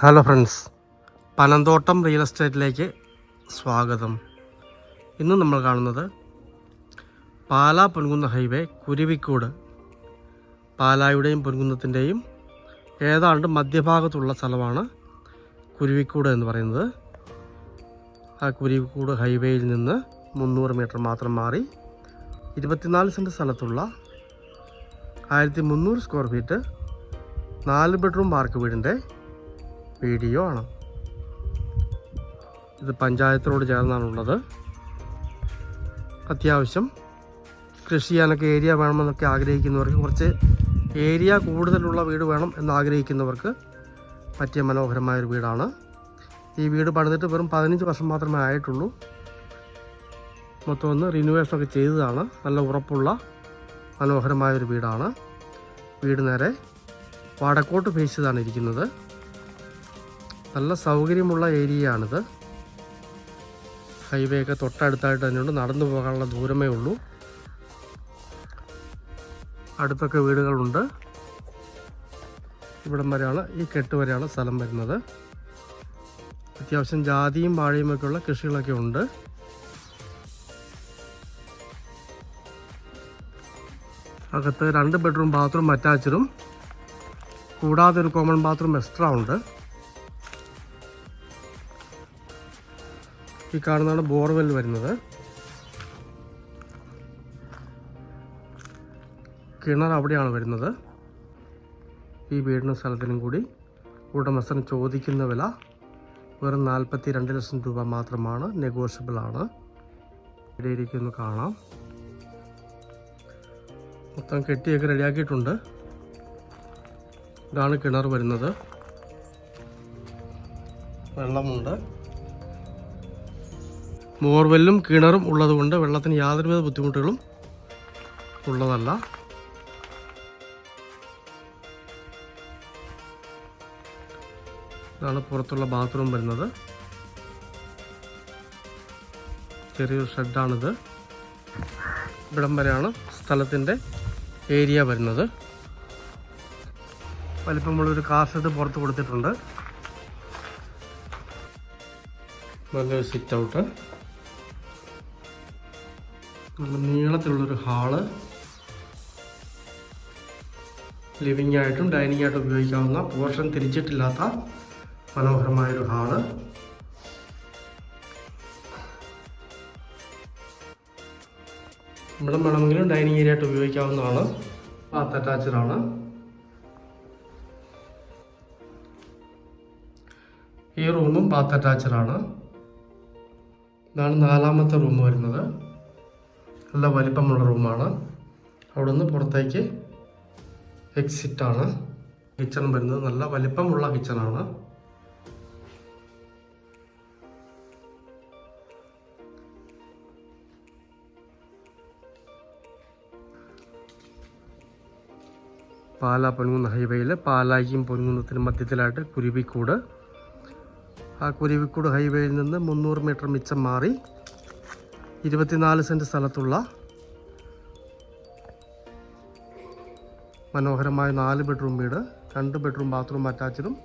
Hello friends Panamthottam real എസ്റ്റേറ്റിലേക്ക് സ്വാഗതം. ഇന്ന് നമ്മൾ കാണുന്നത് പാലാ പൊൻകുന്ന ഹൈവേ കുരുവിക്കോട്. പാലായുടെയും പൊൻകുന്നത്തിന്റെയും ഏതാണ്ട് മധ്യഭാഗത്തുള്ള സ്ഥലമാണ് കുരുവിക്കൂട് എന്ന് പറയുന്നത്. ആ കുരുവിക്കൂട് ഹൈവേയിൽ നിന്ന് മുന്നൂറ് മീറ്റർ മാത്രം മാറി ഇരുപത്തിനാല് സെന്റ് സ്ഥലത്തുള്ള ആയിരത്തി മുന്നൂറ് സ്ക്വയർ ഫീറ്റ് നാല് ബെഡ്റൂം പാർക്ക് വീടിന്റെ വീഡിയോ ആണ്. ഇത് പഞ്ചായത്തിനോട് ചേർന്നാണുള്ളത് അത്യാവശ്യം കൃഷി ചെയ്യാനൊക്കെ ഏരിയ വേണമെന്നൊക്കെ ആഗ്രഹിക്കുന്നവർക്ക് കുറച്ച് ഏരിയ കൂടുതലുള്ള വീട് വേണം എന്ന് ആഗ്രഹിക്കുന്നവർക്ക് പറ്റിയ മനോഹരമായൊരു വീടാണ്. ഈ വീട് പണിതിട്ട് വെറും പതിനഞ്ച് വർഷം മാത്രമേ ആയിട്ടുള്ളൂ. മൊത്തം ഒന്ന് റിനുവേഷനൊക്കെ ചെയ്തതാണ്. നല്ല ഉറപ്പുള്ള മനോഹരമായൊരു വീടാണ്. വീട് നേരെ വടക്കോട്ട് ഫേസ് ചെയ്താണ് ഇരിക്കുന്നത്. നല്ല സൗകര്യമുള്ള ഏരിയയാണിത്. ഹൈവേ ഒക്കെ തൊട്ടടുത്തായിട്ട് തന്നെയുണ്ട്. നടന്നു പോകാനുള്ള ദൂരമേ ഉള്ളൂ. അടുത്തൊക്കെ വീടുകളുണ്ട്. ഇവിടം വരെയാണ് ഈ കെട്ട് വരെയാണ് സ്ഥലം വരുന്നത്. അത്യാവശ്യം ജാതിയും വാഴയും ഒക്കെയുള്ള കൃഷികളൊക്കെ ഉണ്ട്. അകത്ത് രണ്ട് ബെഡ്റൂം ബാത്റൂം അറ്റാച്ചഡും. കൂടാതെ ഒരു കോമൺ ബാത്റൂം എക്സ്ട്രാ ഉണ്ട്. ഈ കാണുന്നതാണ് ബോർവെൽ വരുന്നത്. കിണർ അവിടെയാണ് വരുന്നത്. ഈ വീടിന് സ്ഥലത്തിനും കൂടി ഉടമസ്ഥൻ ചോദിക്കുന്ന വില വെറും നാൽപ്പത്തി രണ്ട് ലക്ഷം രൂപ മാത്രമാണ്. നെഗോഷ്യബിൾ ആണ്. ഇവിടെ ഇരിക്കുന്നു കാണാം. മൊത്തം കെട്ടിയൊക്കെ റെഡിയാക്കിയിട്ടുണ്ട്. ഇതാണ് കിണർ വരുന്നത്. വെള്ളമുണ്ട്. ബോർവെല്ലും കിണറും ഉള്ളതുകൊണ്ട് വെള്ളത്തിന് യാതൊരുവിധ ബുദ്ധിമുട്ടുകളും ഉള്ളതല്ല. ഇതാണ് പുറത്തുള്ള ബാത്റൂം വരുന്നത്. ചെറിയൊരു ഷെഡാണിത്. ഇവിടം വരെയാണ് സ്ഥലത്തിന്റെ ഏരിയ വരുന്നത്. വലിപ്പമുള്ളൊരു ഷെഡ് പുറത്ത് കൊടുത്തിട്ടുണ്ട്. നല്ലൊരു സിറ്റ് ഔട്ട്. നല്ല നീളത്തിലുള്ളൊരു ഹാൾ. ലിവിംഗ് ആയിട്ടും ഡൈനിങ് ആയിട്ടും ഉപയോഗിക്കാവുന്ന പോർഷൻ തിരിച്ചിട്ടില്ലാത്ത മനോഹരമായൊരു ഹാൾ. ഇവിടെ വേണമെങ്കിലും ഡൈനിങ് ഏരിയ ആയിട്ട് ഉപയോഗിക്കാവുന്നതാണ്. ബാത്ത് അറ്റാച്ച്ഡ് ആണ്. ഈ റൂമും ബാത്ത് അറ്റാച്ച്ഡ് ആണ്. ഇതാണ് നാലാമത്തെ റൂം വരുന്നത്. നല്ല വലിപ്പമുള്ള റൂമാണ്. അവിടെ നിന്ന് പുറത്തേക്ക് എക്സിറ്റാണ് കിച്ചൺ വരുന്നത് നല്ല വലിപ്പമുള്ള കിച്ചണാണ് പാല പൊൻകുന്ന് ഹൈവേയിൽ പാലായിക്കും പൊൻകുന്നത്തിനും മധ്യത്തിലായിട്ട് കുരുവിക്കൂട്. ആ കുരുവിക്കൂട് ഹൈവേയിൽ നിന്ന് മുന്നൂറ് മീറ്റർ മിച്ചം മാറി ഇരുപത്തിനാല് സെന്റ് സ്ഥലത്തുള്ള മനോഹരമായ നാല് ബെഡ്റൂം വീട്. രണ്ട് ബെഡ്റൂം ബാത്റൂം അറ്റാച്ചഡും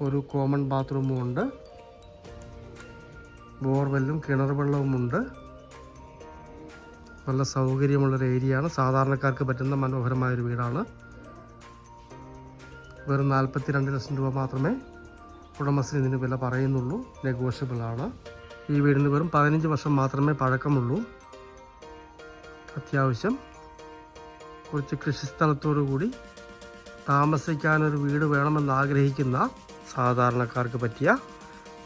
ഒരു കോമൺ ബാത്റൂമും ഉണ്ട്. ബോർവെല്ലും കിണർ വെള്ളവുമുണ്ട് നല്ല സൗകര്യമുള്ളൊരു ഏരിയയാണ്. സാധാരണക്കാർക്ക് പറ്റുന്ന മനോഹരമായൊരു വീടാണ്. വെറും നാൽപ്പത്തി രണ്ട് ലക്ഷം രൂപ മാത്രമേ ഉടമസ്ഥന് ഇതിന് വില പറയുന്നുള്ളൂ. നെഗോഷ്യബിൾ ആണ്. ഈ വീടിന് വെറും പതിനഞ്ച് വർഷം മാത്രമേ പഴക്കമുള്ളൂ. അത്യാവശ്യം കുറച്ച് കൃഷിസ്ഥലത്തോടു കൂടി താമസിക്കാനൊരു വീട് വേണമെന്ന് ആഗ്രഹിക്കുന്ന സാധാരണക്കാർക്ക് പറ്റിയ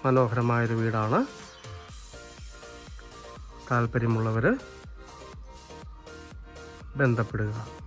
മനോഹരമായൊരു വീടാണ്. താല്പര്യമുള്ളവർ ബന്ധപ്പെടുക.